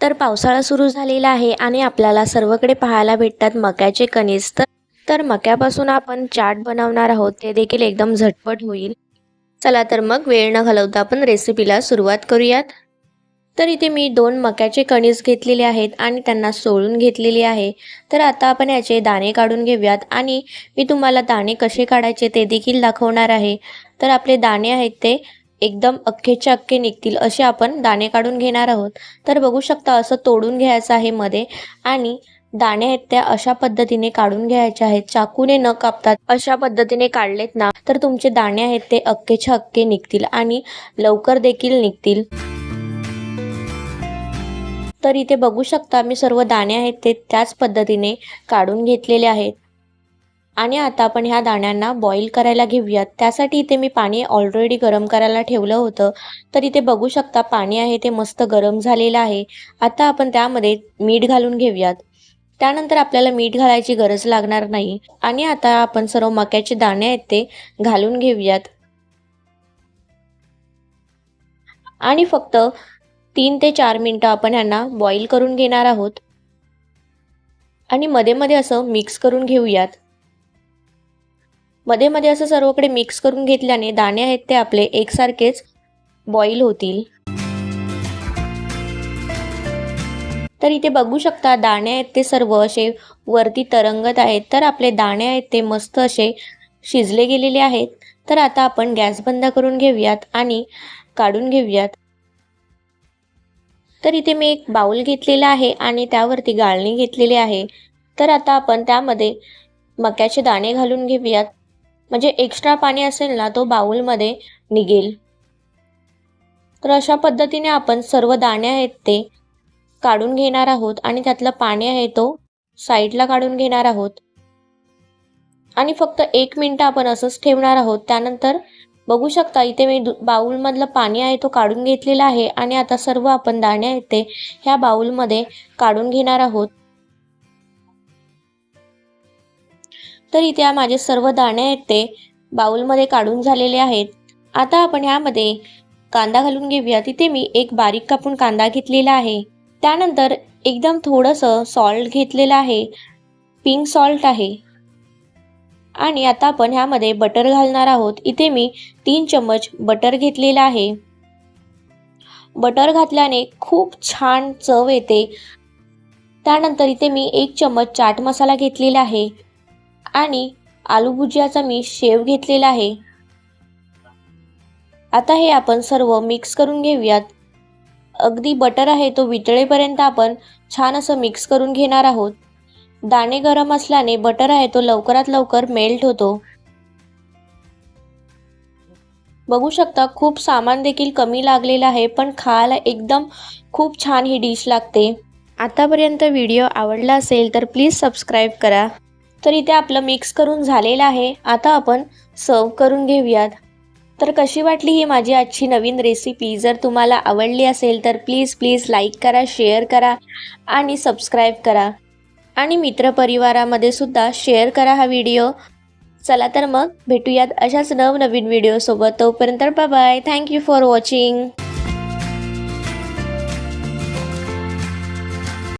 तर पावसाळा सुरू झालेला आहे आणि आपल्याला सर्वकडे पाहायला भेटतात मक्याचे कणीस. तर तर मक्यापासून आपण चाट बनवणार आहोत. ते देखील एकदम झटपट होईल. चला तर मग वेळ न घालवता आपण रेसिपीला सुरुवात करूयात. तर इथे मी दोन मक्याचे कणीस घेतलेले आहेत आणि त्यांना सोळून घेतलेले आहे. तर आता आपण याचे दाणे काढून घेऊयात आणि मी तुम्हाला दाणे कसे काढायचे ते देखील दाखवणार आहे. तर आपले दाणे आहेत ते एकदम अख्खेच्या अख्खे निघतील असे आपण दाणे काढून घेणार आहोत. तर बघू शकता असं तोडून घ्यायचं आहे मध्ये आणि दाणे आहेत त्या अशा पद्धतीने काढून घ्यायचे आहेत. चाकूने न कापतात अशा पद्धतीने काढलेत ना तर तुमचे दाणे आहेत ते अख्खेच्या अख्खे निघतील आणि लवकर देखील निघतील. तर इथे बघू शकता मी सर्व दाणे आहेत ते त्याच पद्धतीने काढून घेतलेले आहेत. आणि आता आपण ह्या दाण्यांना बॉईल करायला घेऊयात. त्यासाठी इथे मी पाणी ऑलरेडी गरम करायला ठेवलं होतं. तर इथे बघू शकता पाणी आहे ते मस्त गरम झालेलं आहे. आता आपण त्यामध्ये मीठ घालून घेऊयात. त्यानंतर आपल्याला मीठ घालायची गरज लागणार नाही. आणि आता आपण सर्व मक्याचे दाणे आहेत ते घालून घेऊयात. आणि फक्त तीन ते चार मिनटं आपण ह्यांना बॉईल करून घेणार आहोत. आणि मध्ये मध्ये असं मिक्स करून घेऊयात. मध्ये मध्ये असं सर्वकडे मिक्स करून घेतल्याने दाणे आहेत ते आपले एकसारखेच बॉईल होतील. तर इथे बघू शकता दाणे आहेत ते सर्व असे वरती तरंगत आहेत. तर आपले दाणे आहेत ते मस्त असे शिजले गेलेले आहेत. तर आता आपण गॅस बंद करून घेऊयात आणि काढून घेऊयात. तर इथे मी एक बाऊल घेतलेला आहे आणि त्यावरती गाळणी घेतलेली आहे. तर आता आपण त्यामध्ये मक्याचे दाणे घालून घेऊयात. म्हणजे एक्स्ट्रा पाणी असेल ना तो बाऊलमध्ये निघेल. तर अशा पद्धतीने आपण सर्व दाणे आहेत ते काढून घेणार आहोत आणि त्यातलं पाणी आहे तो साईडला काढून घेणार आहोत. आणि फक्त एक मिनटं आपण असंच ठेवणार आहोत. त्यानंतर बघू शकता इथे मी बाऊलमधलं पाणी आहे तो काढून घेतलेला आहे आणि आता सर्व आपण दाणे आहेत ते ह्या बाऊलमध्ये काढून घेणार आहोत. तर इथे माझे सर्व दाणे आहेत ते बाऊलमध्ये काढून झालेले आहेत. आता आपण ह्यामध्ये कांदा घालून घेऊया. तिथे मी एक बारीक कापून कांदा घेतलेला आहे. त्यानंतर एकदम थोडंसं सॉल्ट घेतलेलं आहे. पिंक सॉल्ट आहे. आणि आता आपण ह्यामध्ये बटर घालणार आहोत. इथे मी तीन चम्मच बटर घेतलेला आहे. बटर घातल्याने खूप छान चव येते. त्यानंतर इथे मी एक चम्मच चाट मसाला घेतलेला आहे. आणि आलू भुजियाचा मी शेव घेतलेला आहे. आता हे आपण सर्व मिक्स करून घेऊयात. अगदी बटर आहे तो वितळेपर्यंत आपण छान असं मिक्स करून घेणार आहोत. दाणे गरम असल्याने बटर आहे तो लवकरात लवकर मेल्ट होतो. बघू शकता खूप सामान देखील कमी लागलेलं आहे पण खायला एकदम खूप छान ही डिश लागते. आतापर्यंत व्हिडिओ आवडला असेल तर प्लीज सबस्क्राईब करा. तर इथे आपलं मिक्स करून झालेलं आहे. आता आपण सर्व करून घेऊयात. तर कशी वाटली ही माझी आजची नवीन रेसिपी जर तुम्हाला आवडली असेल तर प्लीज प्लीज लाईक करा शेअर करा आणि सबस्क्राईब करा. आणि मित्रपरिवारामध्ये सुद्धा शेअर करा हा व्हिडिओ चला तर मग भेटूयात अशाच नवनवीन व्हिडिओसोबत तोपर्यंत bye bye thank you for watching